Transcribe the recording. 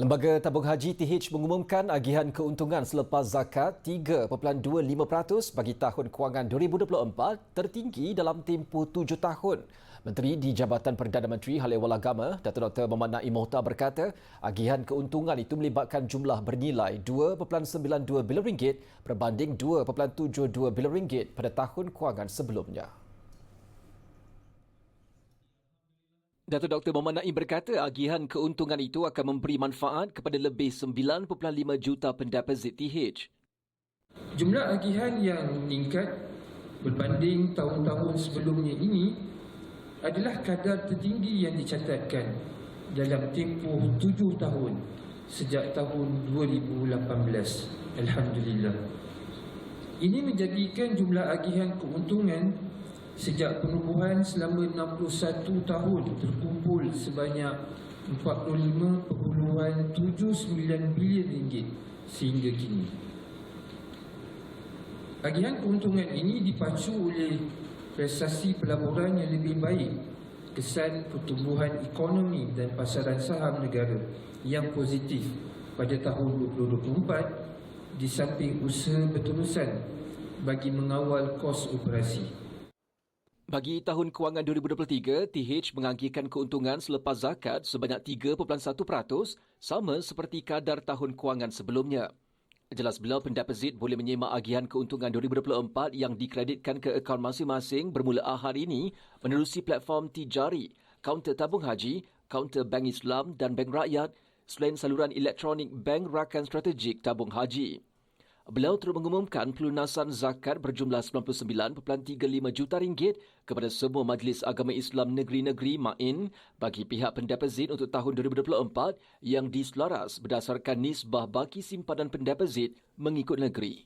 Lembaga Tabung Haji TH mengumumkan agihan keuntungan selepas zakat 3.25% bagi tahun kewangan 2024 tertinggi dalam tempoh tujuh tahun. Menteri di Jabatan Perdana Menteri Hal Ehwal Agama, Datuk Dr. Muhammad Naim Mohtar berkata, agihan keuntungan itu melibatkan jumlah bernilai 2.92 bilion ringgit berbanding 2.72 bilion ringgit pada tahun kewangan sebelumnya. Datuk Dr. Muhammad Naim berkata agihan keuntungan itu akan memberi manfaat kepada lebih 9.5 juta pendepozit TH. Jumlah agihan yang meningkat berbanding tahun-tahun sebelumnya ini adalah kadar tertinggi yang dicatatkan dalam tempoh tujuh tahun sejak tahun 2018. Alhamdulillah. Ini menjadikan jumlah agihan keuntungan sejak penubuhan selama 61 tahun terkumpul sebanyak 45.79 bilion ringgit sehingga kini. Agihan keuntungan ini dipacu oleh prestasi pelaburan yang lebih baik, kesan pertumbuhan ekonomi dan pasaran saham negara yang positif pada tahun 2024 di samping usaha berterusan bagi mengawal kos operasi. Bagi tahun kewangan 2023, TH mengangkirkan keuntungan selepas zakat sebanyak 3.1% sama seperti kadar tahun kewangan sebelumnya. Jelas beliau pendepozit boleh menyemak agihan keuntungan 2024 yang dikreditkan ke akaun masing-masing bermula hari ini menerusi platform Tijari, kaunter tabung haji, kaunter bank Islam dan bank rakyat selain saluran elektronik Bank Rakan Strategik Tabung Haji. Beliau terus mengumumkan pelunasan zakat berjumlah 99.35 juta ringgit kepada semua majlis agama Islam negeri-negeri MAIN bagi pihak pendepozit untuk tahun 2024 yang diselaras berdasarkan nisbah baki simpanan pendepozit mengikut negeri.